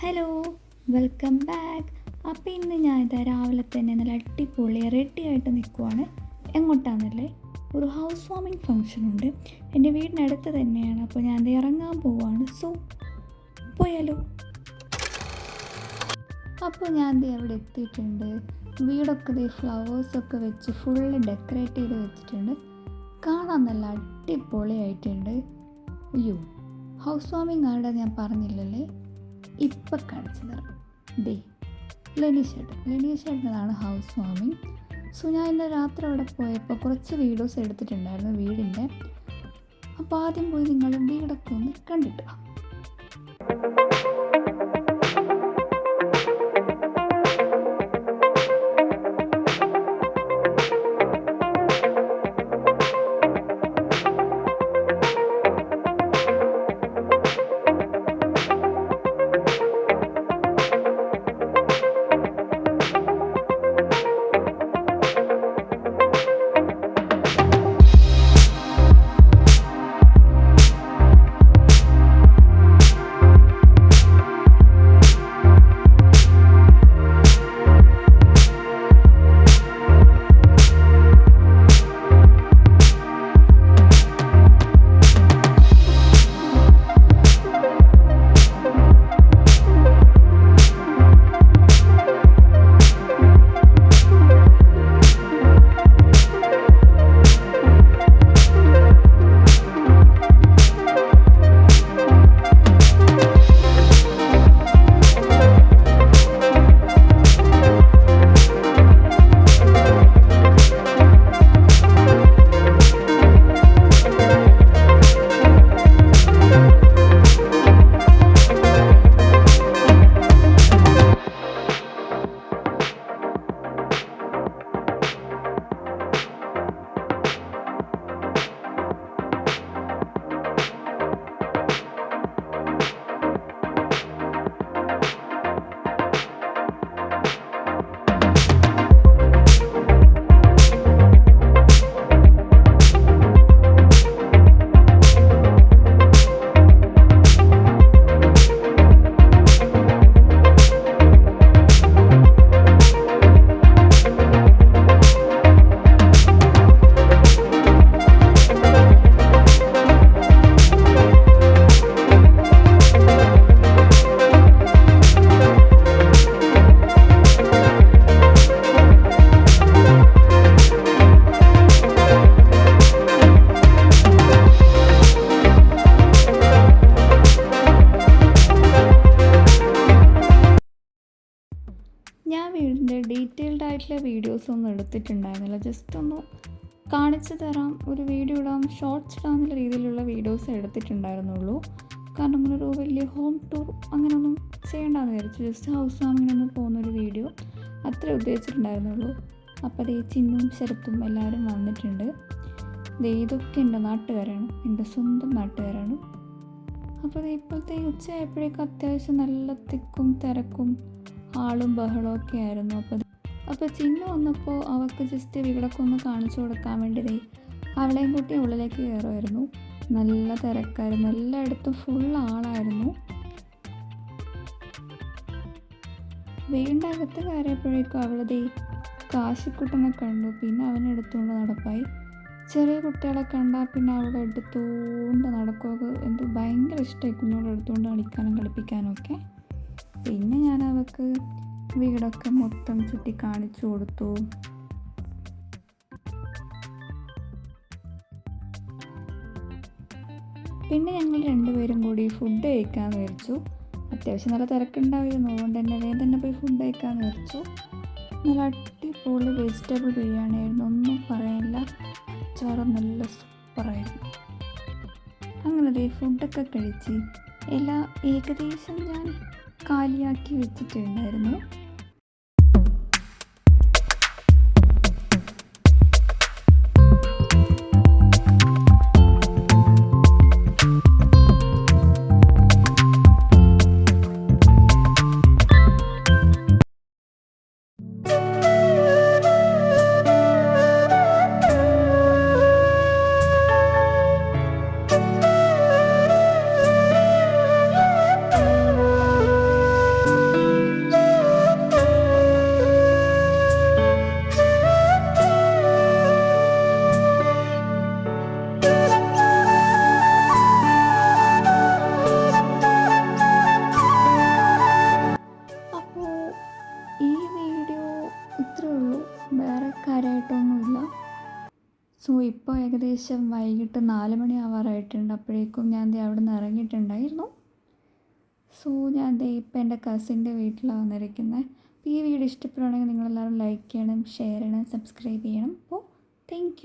Hello welcome back. അപ്പോൾ ഇന്ന് ഞാൻ ഇതാ രാവിലെ തന്നെ നല്ല അടിപൊളി റെഡി ആയിട്ട് നിൽക്കുവാണ് എങ്ങോട്ടാണെന്നല്ലേ ഒരു ഹൗസ് വാമിങ് ഫംഗ്ഷൻ ഉണ്ട്. എന്റെ വീടിനടുത്ത് തന്നെയാണ്. അപ്പോൾ ഞാൻ ദേ ഇറങ്ങാൻ പോവാണ്. സോ പോയാലോ? അപ്പോൾ ഞാൻ ഇത് അവിടെ എത്തിയിട്ടുണ്ട്. വീടൊക്കെ ദേ ഫ്ലവേഴ്സൊക്കെ വെച്ച് ഫുള്ള് ഡെക്കറേറ്റ് ചെയ്ത് വെച്ചിട്ടുണ്ട്. കാണാൻ നല്ല അടിപൊളിയായിട്ടുണ്ട്. അയ്യോ ഹൗസ് വാമിങ് ആരുടെ ഞാൻ പറഞ്ഞില്ലല്ലേ? ഇപ്പം കാണിച്ചു തരാം. ദേ ലെനീഷേട്ടൻ ലെനീഷേട്ടനാണ് ഹൗസ് വാമിങ് സോ ഞാൻ ഇന്ന് രാത്രി അവിടെ പോയപ്പോൾ കുറച്ച് വീഡിയോസ് എടുത്തിട്ടുണ്ടായിരുന്നു വീടിന്റെ. അപ്പോൾ ആദ്യം പോയി നിങ്ങൾ വീടൊക്കെ ഒന്ന് കണ്ടിട്ട് ഡീറ്റെയിൽഡ് ആയിട്ടുള്ള വീഡിയോസ് ഒന്നും എടുത്തിട്ടുണ്ടായിരുന്നില്ല. ജസ്റ്റ് ഒന്ന് കാണിച്ചു തരാം. ഒരു വീഡിയോ ഇടാം. ഷോർട്സ് ഇടാം എന്നുള്ള രീതിയിലുള്ള വീഡിയോസ് എടുത്തിട്ടുണ്ടായിരുന്നുള്ളൂ. കാരണം നമ്മളൊരു വലിയ ഹോം ടൂർ അങ്ങനെയൊന്നും ചെയ്യേണ്ടെന്ന് വിചാരിച്ചു. ജസ്റ്റ് ഹൗസ് വാമിങ്ങിനൊന്ന് പോകുന്നൊരു വീഡിയോ അത്രേ ഉദ്ദേശിച്ചിട്ടുണ്ടായിരുന്നുള്ളൂ. അപ്പോൾ ദേ ചിന്നും ശരത്തും എല്ലാവരും വന്നിട്ടുണ്ട്. ഇതൊക്കെ എന്റെ നാട്ടുകാരാണ്. എന്റെ സ്വന്തം നാട്ടുകാരാണ്. അപ്പോൾ ഇപ്പോഴത്തെ ഉച്ചയായപ്പോഴേക്കും അത്യാവശ്യം നല്ല തിക്കും തിരക്കും ആളും ബഹളവും ഒക്കെ ആയിരുന്നു. അപ്പോൾ അപ്പോൾ ചിന്ന വന്നപ്പോൾ അവൾക്ക് ജസ്റ്റ് വീടൊക്കെ ഒന്ന് കാണിച്ചു കൊടുക്കാൻ വേണ്ടി അവളെയും കൂട്ടി ഉള്ളിലേക്ക് കയറുമായിരുന്നു നല്ല തിരക്കായിരുന്നു. എല്ലായിടത്തും ഫുൾ ആളായിരുന്നു. വീണ്ടകത്ത് അകത്ത് കയറിയപ്പോഴേക്കും അവളതേ കാശിക്കുട്ടനെ കണ്ടു. പിന്നെ അവനെ എടുത്തുകൊണ്ട് നടപ്പായി. ചെറിയ കുട്ടികളെ കണ്ടാൽ പിന്നെ അവളെ എടുത്തുകൊണ്ട് നടക്കുക എന്ത് ഭയങ്കര ഇഷ്ടമായി എടുത്തുകൊണ്ട് കളിക്കാനും കളിപ്പിക്കാനും ഒക്കെ. പിന്നെ ഞാൻ അവൾക്ക് വീടൊക്കെ മൊത്തം ചുറ്റി കാണിച്ചു കൊടുത്തു. പിന്നെ ഞങ്ങൾ രണ്ടുപേരും കൂടി ഫുഡ് കഴിക്കാൻ വിചാരിച്ചു. അത്യാവശ്യം നല്ല തിരക്കുണ്ടായിരുന്നു. അതുകൊണ്ട് തന്നെ വേഗം തന്നെ പോയി ഫുഡ് കഴിക്കാൻ വിചാരിച്ചു. നല്ല അടിപൊളി വെജിറ്റബിൾ ബിരിയാണി ആയിരുന്നു. ഒന്നും പറയാനില്ല. അച്ചാറും നല്ല സൂപ്പറായിരുന്നു അങ്ങനെ ഫുഡൊക്കെ കഴിച്ച് എല്ലാ ഏകദേശം ഞാൻ കാലിയാക്കി വെച്ചിട്ടുണ്ടായിരുന്നു. ഏകദേശം വൈകിട്ട് നാല് മണി ആവാറായിട്ടുണ്ട്. അപ്പോഴേക്കും ഞാൻ ദേ അവിടെ നിന്ന് ഇറങ്ങിയിട്ടുണ്ടായിരുന്നു. സോ ഞാൻ ദേ ഇപ്പം എന്റെ കസിന്റെ വീട്ടിലാണ് വന്നിരിക്കുന്നത് അപ്പോൾ ഈ വീഡിയോ ഇഷ്ടപ്പെടുകയാണെങ്കിൽ നിങ്ങളെല്ലാവരും ലൈക്ക് ചെയ്യണം ഷെയർ ചെയ്യണം സബ്സ്ക്രൈബ് ചെയ്യണം. അപ്പോൾ താങ്ക്